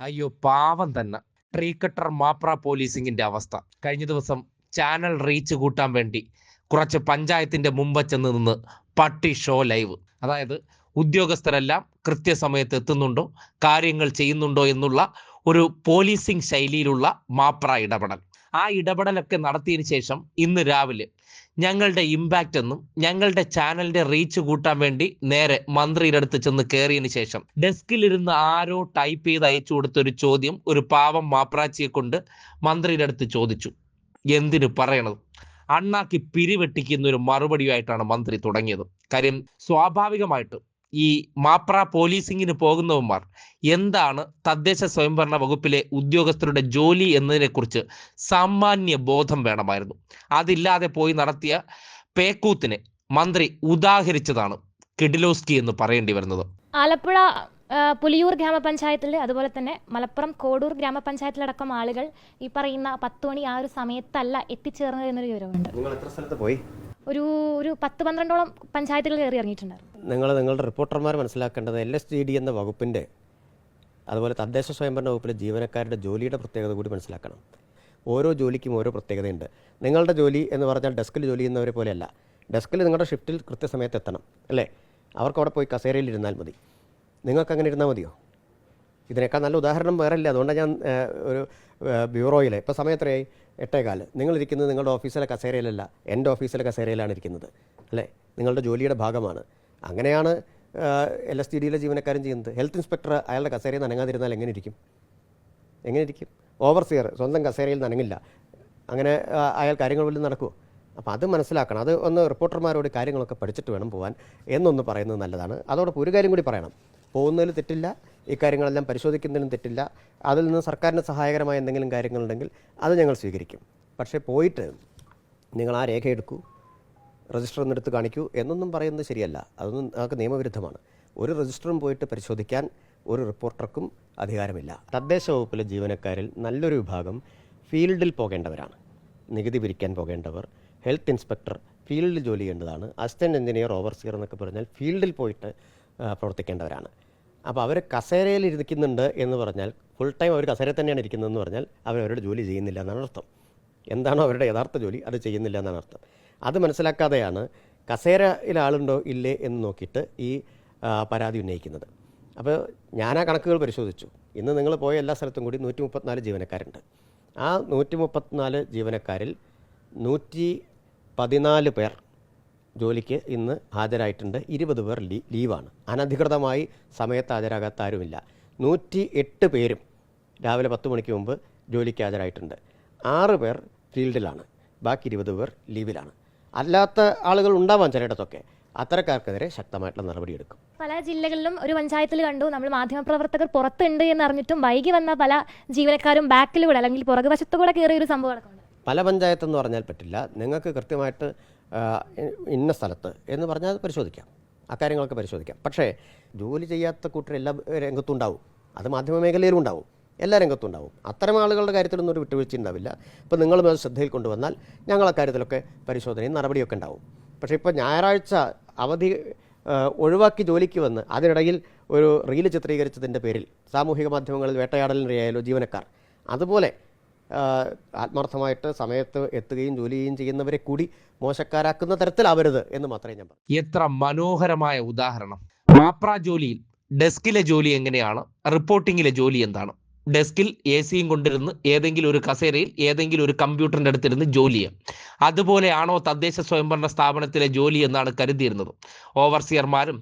അയ്യോ പാവം തന്നെ. ട്രീ കട്ടർ മാപ്ര പോലീസിങ്ങിന്റെ അവസ്ഥ. കഴിഞ്ഞ ദിവസം ചാനൽ റീച്ച് കൂട്ടാൻ വേണ്ടി കുറച്ച് പഞ്ചായത്തിന്റെ മുമ്പ് ചെന്ന് നിന്ന് പട്ടി ഷോ ലൈവ്. അതായത് ഉദ്യോഗസ്ഥരെല്ലാം കൃത്യസമയത്ത് എത്തുന്നുണ്ടോ കാര്യങ്ങൾ ചെയ്യുന്നുണ്ടോ എന്നുള്ള ഒരു പോലീസിംഗ് ശൈലിയിലുള്ള മാപ്ര ഇടപെടൽ. ആ ഇടപെടലൊക്കെ നടത്തിയതിനു ശേഷം ഇന്ന് രാവിലെ ഞങ്ങളുടെ ഇമ്പാക്റ്റ് എന്നും ഞങ്ങളുടെ ചാനലിന്റെ റീച്ച് കൂട്ടാൻ വേണ്ടി നേരെ മന്ത്രിയുടെ അടുത്ത് ചെന്ന് കയറിയതിനു ശേഷം ഡെസ്കിലിരുന്ന് ആരോ ടൈപ്പ് ചെയ്ത് അയച്ചു കൊടുത്ത ഒരു ചോദ്യം ഒരു പാവം മാപ്രാച്ചിയെ കൊണ്ട് മന്ത്രിയുടെ അടുത്ത് ചോദിച്ചു. എന്തിനു പറയണത്? അണ്ണാക്കി പിരിവെട്ടിക്കുന്ന ഒരു മറുപടിയുമായിട്ടാണ് മന്ത്രി തുടങ്ങിയത്. കാര്യം സ്വാഭാവികമായിട്ട് ഈ മാപ്ര പോലീസിങ്ങിന് പോകുന്നവന്മാർ എന്താണ് തദ്ദേശ സ്വയംഭരണ വകുപ്പിലെ ഉദ്യോഗസ്ഥരുടെ ജോലി എന്നതിനെക്കുറിച്ച് സാമാന്യ ബോധം വേണമായിരുന്നു. അതില്ലാതെ പോയി നടത്തിയ പേക്കൂത്തിനെ മന്ത്രി ഉദാഹരിച്ചതാണ് കിഡിലോസ്കി എന്ന് പറയേണ്ടി വരുന്നത്. ആലപ്പുഴ പുലിയൂർ ഗ്രാമപഞ്ചായത്തിൽ അതുപോലെ തന്നെ മലപ്പുറം കോടൂർ ഗ്രാമപഞ്ചായത്തിലടക്കം ആളുകൾ ഈ പറയുന്ന പത്ത് മണി ആ ഒരു സമയത്തല്ല എത്തിച്ചേർന്നത് എന്നൊരു വിവരമുണ്ട്. നിങ്ങൾ എത്ര സ്ഥലത്ത് പോയി? ഒരു ഒരു പത്ത് പന്ത്രണ്ടോളം പഞ്ചായത്തുകൾ കയറി ഇറങ്ങിയിട്ടുണ്ടായിരുന്നു. നിങ്ങൾ നിങ്ങളുടെ റിപ്പോർട്ടർമാർ മനസ്സിലാക്കേണ്ടത് എൽ എസ് ജി ഡി എന്ന വകുപ്പിന്റെ അതുപോലെ തദ്ദേശ സ്വയംഭരണ വകുപ്പിലെ ജീവനക്കാരുടെ ജോലിയുടെ പ്രത്യേകത കൂടി മനസ്സിലാക്കണം. ഓരോ ജോലിക്കും ഓരോ പ്രത്യേകതയുണ്ട്. നിങ്ങളുടെ ജോലി എന്ന് പറഞ്ഞാൽ ഡെസ്കിൽ ജോലി ചെയ്യുന്നവരെ പോലെയല്ല. ഡെസ്കിൽ നിങ്ങളുടെ ഷിഫ്റ്റിൽ കൃത്യസമയത്ത് എത്തണം അല്ലേ? അവർക്ക് അവിടെ പോയി കസേരയിൽ ഇരുന്നാൽ മതി. നിങ്ങൾക്ക് അങ്ങനെ ഇരുന്നാൽ മതിയോ? ഇതിനേക്കാൾ നല്ല ഉദാഹരണം വേറെ ഇല്ല അതുകൊണ്ടാണ് ഞാൻ ഒരു ബ്യൂറോയിലെ ഇപ്പോൾ സമയം എത്രയായി? എട്ടേകാൽ. നിങ്ങളിരിക്കുന്നത് നിങ്ങളുടെ ഓഫീസിലെ കസേരയിലല്ല. എന്റെ ഓഫീസിലെ കസേരയിലാണ് ഇരിക്കുന്നത്. അല്ലേ? നിങ്ങളുടെ ജോലിയുടെ ഭാഗമാണ്. അങ്ങനെയാണ് എൽ എസ് ടി ഡിയിലെ ജീവനക്കാരും ചെയ്യുന്നത്. ഹെൽത്ത് ഇൻസ്പെക്ടർ അയാളുടെ കസേരയിൽ നനങ്ങാതിരുന്നാൽ എങ്ങനെ ഇരിക്കും? എങ്ങനെ ഇരിക്കും? ഓവർസിയർ സ്വന്തം കസേരയിൽ നനങ്ങില്ല അങ്ങനെ അയാൾ കാര്യങ്ങൾ വല്ലതും നടക്കുമോ അപ്പോൾ അത് മനസ്സിലാക്കണം. അത് ഒന്ന് റിപ്പോർട്ടർമാരോട് കാര്യങ്ങളൊക്കെ പഠിച്ചിട്ട് വേണം പോകാൻ എന്നൊന്ന് പറയുന്നത് നല്ലതാണ്. അതോടൊപ്പം ഒരു കാര്യം കൂടി പറയണം. പോകുന്നതിൽ തെറ്റില്ല. ഇക്കാര്യങ്ങളെല്ലാം പരിശോധിക്കുന്നതിനും തെറ്റില്ല. അതിൽ നിന്ന് സർക്കാരിന് സഹായകരമായ എന്തെങ്കിലും കാര്യങ്ങളുണ്ടെങ്കിൽ അത് ഞങ്ങൾ സ്വീകരിക്കും. പക്ഷേ പോയിട്ട് നിങ്ങൾ ആ രേഖ എടുക്കൂ രജിസ്റ്റർ എന്നെടുത്ത് കാണിക്കൂ എന്നൊന്നും പറയുന്നത് ശരിയല്ല. അതൊന്നും അതൊക്കെ നിയമവിരുദ്ധമാണ്. ഒരു രജിസ്റ്ററും പോയിട്ട് പരിശോധിക്കാൻ ഒരു റിപ്പോർട്ടർക്കും അധികാരമില്ല. തദ്ദേശ വകുപ്പിലെ ജീവനക്കാരിൽ നല്ലൊരു വിഭാഗം ഫീൽഡിൽ പോകേണ്ടവരാണ്. നികുതി പിരിക്കാൻ പോകേണ്ടവർ ഹെൽത്ത് ഇൻസ്പെക്ടർ ഫീൽഡിൽ ജോലി ചെയ്യേണ്ടതാണ് അസിസ്റ്റന്റ് എഞ്ചിനീയർ ഓവർസിയർ എന്നൊക്കെ പറഞ്ഞാൽ ഫീൽഡിൽ പോയിട്ട് പ്രവർത്തിക്കേണ്ടവരാണ്. അപ്പോൾ അവർ കസേരയിൽ ഇരിക്കുന്നുണ്ട് എന്ന് പറഞ്ഞാൽ ഫുൾ ടൈം അവർ കസേര തന്നെയാണ് ഇരിക്കുന്നതെന്ന് പറഞ്ഞാൽ അവർ അവരുടെ ജോലി ചെയ്യുന്നില്ല എന്നാണ് അർത്ഥം. എന്താണോ അവരുടെ യഥാർത്ഥ ജോലി? അത് ചെയ്യുന്നില്ല എന്നാണ് അർത്ഥം. അത് മനസ്സിലാക്കാതെയാണ് കസേരയിൽ ആളുണ്ടോ ഇല്ലേ എന്ന് നോക്കിയിട്ട് ഈ പരാതി ഉന്നയിക്കുന്നത്. അപ്പോൾ ഞാൻ ആ കണക്കുകൾ പരിശോധിച്ചു. ഇന്ന് നിങ്ങൾ പോയ എല്ലാ സ്ഥലത്തും കൂടി നൂറ്റി മുപ്പത്തിനാല് ജീവനക്കാരുണ്ട്. ആ നൂറ്റി മുപ്പത്തിനാല് ജീവനക്കാരിൽ നൂറ്റി പതിനാല് പേർ ജോലിക്ക് ഇന്ന് ഹാജരായിട്ടുണ്ട്. ഇരുപത് പേർ ലീ ലീവാണ്. അനധികൃതമായി സമയത്ത് ഹാജരാകാത്ത ആരുമില്ല. നൂറ്റി എട്ട് പേരും രാവിലെ പത്ത് മണിക്ക് മുമ്പ് ജോലിക്ക് ഹാജരായിട്ടുണ്ട്. ആറ് പേർ ഫീൽഡിലാണ്. ബാക്കി ഇരുപത് പേർ ലീവിലാണ്. അല്ലാത്ത ആളുകൾ ഉണ്ടാവാം ചിലയിടത്തൊക്കെ. അത്തരക്കാർക്കെതിരെ ശക്തമായിട്ടുള്ള നടപടിയെടുക്കും. പല ജില്ലകളിലും ഒരു പഞ്ചായത്തിൽ കണ്ടു. നമ്മൾ മാധ്യമപ്രവർത്തകർ പുറത്തുണ്ട് എന്ന് അറിഞ്ഞിട്ടും വൈകി വന്ന പല ജീവനക്കാരും ബാക്കിലൂടെ അല്ലെങ്കിൽ പുറകുവശത്തുകൂടെ കയറിയ ഒരു സംഭവം നടക്കുന്നുണ്ട്. പല പഞ്ചായത്ത് എന്ന് പറഞ്ഞാൽ പറ്റില്ല. നിങ്ങൾക്ക് കൃത്യമായിട്ട് ഇന്ന സ്ഥലത്ത് എന്ന് പറഞ്ഞാൽ പരിശോധിക്കാം. അക്കാര്യങ്ങളൊക്കെ പരിശോധിക്കാം. പക്ഷേ ജോലി ചെയ്യാത്ത കൂട്ടർ എല്ലാ രംഗത്തും ഉണ്ടാവും അത് മാധ്യമ മേഖലയിലും ഉണ്ടാവും. എല്ലാ രംഗത്തും ഉണ്ടാവും. അത്തരം ആളുകളുടെ കാര്യത്തിലൊന്നും ഒരു വിട്ടുവീഴ്ച ഉണ്ടാവില്ല. നിങ്ങളും അത് ശ്രദ്ധയിൽ കൊണ്ടുവന്നാൽ ഞങ്ങൾ അക്കാര്യത്തിലൊക്കെ പരിശോധനയും നടപടിയൊക്കെ ഉണ്ടാവും. പക്ഷേ ഇപ്പോൾ ഞായറാഴ്ച അവധി ഒഴിവാക്കി ജോലിക്ക് വന്ന് അതിനിടയിൽ ഒരു റീൽ ചിത്രീകരിച്ചതിന്റെ പേരിൽ സാമൂഹിക മാധ്യമങ്ങളിൽ വേട്ടയാടലിനിരയായാലോ ജീവനക്കാർ. അതുപോലെ ആത്മാർത്ഥമായിട്ട് സമയത്ത് എത്തുകയും ജോലി ചെയ്യുകയും ചെയ്യുന്നവരെ കൂടി മോശക്കാരാക്കുന്ന തരത്തിലാവരുത് എന്ന് മാത്രമേ ഞാൻ പറയൂ. എത്ര മനോഹരമായ ഉദാഹരണം. മാപ്ര ജോലിയിൽ ഡെസ്കിലെ ജോലി എങ്ങനെയാണ്? റിപ്പോർട്ടിങ്ങിലെ ജോലി എന്താണ്? ഡെസ്കിൽ എ സിയും കൊണ്ടിരുന്ന് ഏതെങ്കിലും ഒരു കസേരയിൽ ഏതെങ്കിലും ഒരു കമ്പ്യൂട്ടറിന്റെ അടുത്തിരുന്ന് ജോലി അതുപോലെയാണോ തദ്ദേശ സ്വയംഭരണ സ്ഥാപനത്തിലെ ജോലി എന്നാണ് കരുതിയിരുന്നത്? ഓവർസിയർമാരും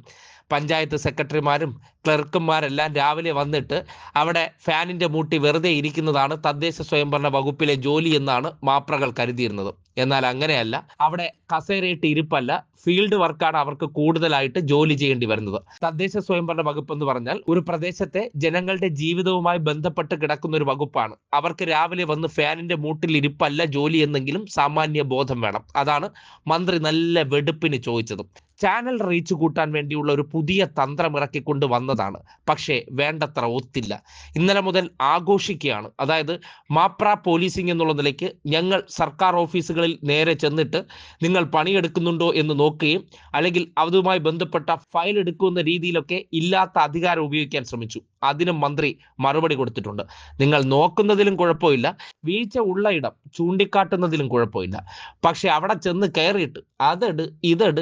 പഞ്ചായത്ത് സെക്രട്ടറിമാരും ക്ലർക്കുമാരെല്ലാം രാവിലെ വന്നിട്ട് അവിടെ ഫാനിന്റെ മൂട്ടി വെറുതെ ഇരിക്കുന്നതാണ് തദ്ദേശ സ്വയംഭരണ വകുപ്പിലെ ജോലി എന്നാണ് മാപ്രകൾ കരുതിയിരുന്നത്. എന്നാൽ അങ്ങനെയല്ല അവിടെ കസേരയിട്ട് ഇരിപ്പല്ല ഫീൽഡ് വർക്കാണ് അവർക്ക് കൂടുതലായിട്ട് ജോലി ചെയ്യേണ്ടി വരുന്നത്. തദ്ദേശ സ്വയംഭരണ വകുപ്പ് എന്ന് പറഞ്ഞാൽ ഒരു പ്രദേശത്തെ ജനങ്ങളുടെ ജീവിതവുമായി ബന്ധപ്പെട്ട് കിടക്കുന്ന ഒരു വകുപ്പാണ്. അവർക്ക് രാവിലെ വന്ന് ഫാനിന്റെ മൂട്ടിൽ ഇരിപ്പല്ല ജോലി എന്നെങ്കിലും സാമാന്യ ബോധം വേണം. അതാണ് മന്ത്രി നല്ല വെടുപ്പിന് ചോദിച്ചത്. ചാനൽ റീച്ച് കൂട്ടാൻ വേണ്ടിയുള്ള ഒരു പുതിയ തന്ത്രം ഇറക്കിക്കൊണ്ട് വന്നതാണ്. പക്ഷേ വേണ്ടത്ര ഒത്തില്ല. ഇന്നലെ മുതൽ ആഘോഷിക്കുകയാണ്. അതായത് മാപ്ര പോലീസിംഗ് എന്നുള്ള നിലയ്ക്ക് ഞങ്ങൾ സർക്കാർ ഓഫീസുകളിൽ നേരെ ചെന്നിട്ട് നിങ്ങൾ പണിയെടുക്കുന്നുണ്ടോ എന്ന് നോക്കുകയും അല്ലെങ്കിൽ അതുമായി ബന്ധപ്പെട്ട ഫയൽ എടുക്കുന്ന രീതിയിലൊക്കെ ഇല്ലാത്ത അധികാരം ഉപയോഗിക്കാൻ ശ്രമിച്ചു. അതിനും മന്ത്രി മറുപടി കൊടുത്തിട്ടുണ്ട്. നിങ്ങൾ നോക്കുന്നതിലും കുഴപ്പമില്ല. വീഴ്ച ഉള്ള ഇടം ചൂണ്ടിക്കാട്ടുന്നതിലും കുഴപ്പമില്ല. പക്ഷെ അവിടെ ചെന്ന് കയറിയിട്ട് അതെട് ഇതെട്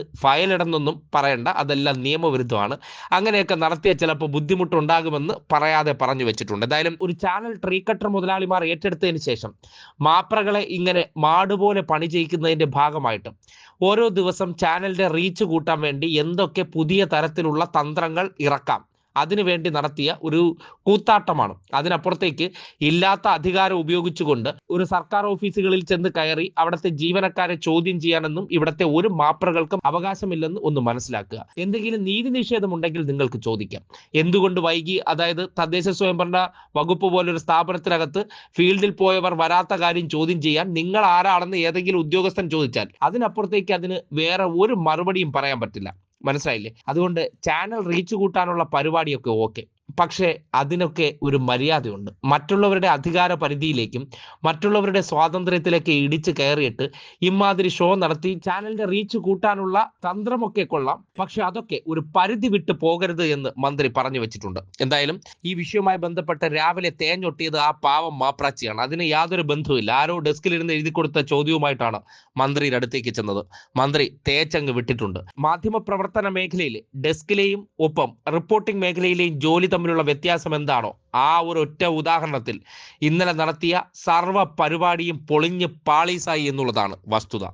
ഫയലിടുന്നൊന്നും പറയണ്ട. അതെല്ലാം നിയമവിരുദ്ധമാണ്. അങ്ങനെയൊക്കെ നടത്തിയ ചിലപ്പോൾ ബുദ്ധിമുട്ടുണ്ടാകുമെന്ന് പറയാതെ പറഞ്ഞു വെച്ചിട്ടുണ്ട്. എന്തായാലും ഒരു ചാനൽ ട്രീ കട്ടർ മുതലാളിമാർ ഏറ്റെടുത്തതിന് ശേഷം മാപ്രകളെ ഇങ്ങനെ മാടുപോലെ പണി ചെയ്യിക്കുന്നതിന്റെ ഭാഗമായിട്ട് ഓരോ ദിവസം ചാനലിന്റെ റീച്ച് കൂട്ടാൻ വേണ്ടി എന്തൊക്കെ പുതിയ തരത്തിലുള്ള തന്ത്രങ്ങൾ ഇറക്കാം. അതിനുവേണ്ടി നടത്തിയ ഒരു കൂത്താട്ടമാണ്. അതിനപ്പുറത്തേക്ക് ഇല്ലാത്ത അധികാരം ഉപയോഗിച്ചുകൊണ്ട് ഒരു സർക്കാർ ഓഫീസുകളിൽ ചെന്ന് കയറി അവിടുത്തെ ജീവനക്കാരെ ചോദ്യം ചെയ്യാനെന്നും ഇവിടുത്തെ ഒരു മാപ്രകൾക്കും അവകാശമില്ലെന്ന് ഒന്ന് മനസ്സിലാക്കുക. എന്തെങ്കിലും നീതി നിഷേധമുണ്ടെങ്കിൽ നിങ്ങൾക്ക് ചോദിക്കാം. എന്തുകൊണ്ട് വൈകി അതായത് തദ്ദേശ സ്വയംഭരണ വകുപ്പ് പോലൊരു സ്ഥാപനത്തിനകത്ത് ഫീൽഡിൽ പോയവർ വരാത്ത കാര്യം ചോദ്യം ചെയ്യാൻ നിങ്ങൾ ആരാണെന്ന് ഏതെങ്കിലും ഉദ്യോഗസ്ഥൻ ചോദിച്ചാൽ അതിനപ്പുറത്തേക്ക് അതിന് വേറെ ഒരു മറുപടിയും പറയാൻ പറ്റില്ല. മനസ്സിലായില്ലേ? അതുകൊണ്ട് ചാനൽ റീച്ച് കൂട്ടാനുള്ള പരിപാടിയൊക്കെ ഓക്കെ പക്ഷേ അതിനൊക്കെ ഒരു മര്യാദയുണ്ട്. മറ്റുള്ളവരുടെ അധികാര പരിധിയിലേക്കും മറ്റുള്ളവരുടെ സ്വാതന്ത്ര്യത്തിലേക്ക് ഇടിച്ചു കയറിയിട്ട് ഇമാതിരി ഷോ നടത്തി ചാനലിന്റെ റീച്ച് കൂട്ടാനുള്ള തന്ത്രമൊക്കെ കൊള്ളാം. പക്ഷെ അതൊക്കെ ഒരു പരിധി വിട്ട് പോകരുത് എന്ന് മന്ത്രി പറഞ്ഞു വെച്ചിട്ടുണ്ട്. എന്തായാലും ഈ വിഷയവുമായി ബന്ധപ്പെട്ട് രാവിലെ തേഞ്ഞൊട്ടിയത് ആ പാവം മാപ്രാച്ചിയാണ്. അതിന് യാതൊരു ബന്ധവുമില്ല. ആരോ ഡെസ്കിലിരുന്ന് എഴുതി കൊടുത്ത ചോദ്യവുമായിട്ടാണ് മന്ത്രിയുടെ അടുത്തേക്ക് ചെന്നത്. മന്ത്രി തേച്ചങ്ങ് വിട്ടിട്ടുണ്ട്. മാധ്യമ പ്രവർത്തന മേഖലയിൽ ഡെസ്കിലെയും ഒപ്പം റിപ്പോർട്ടിംഗ് മേഖലയിലെയും ജോലി തമ്മിലുള്ള വ്യത്യാസം എന്താണോ? ആ ഒരു ഒറ്റ ഉദാഹരണത്തിൽ ഇന്നലെ നടത്തിയ സർവ പരിപാടിയും പൊളിഞ്ഞ് പാളീസായി എന്നുള്ളതാണ് വസ്തുത.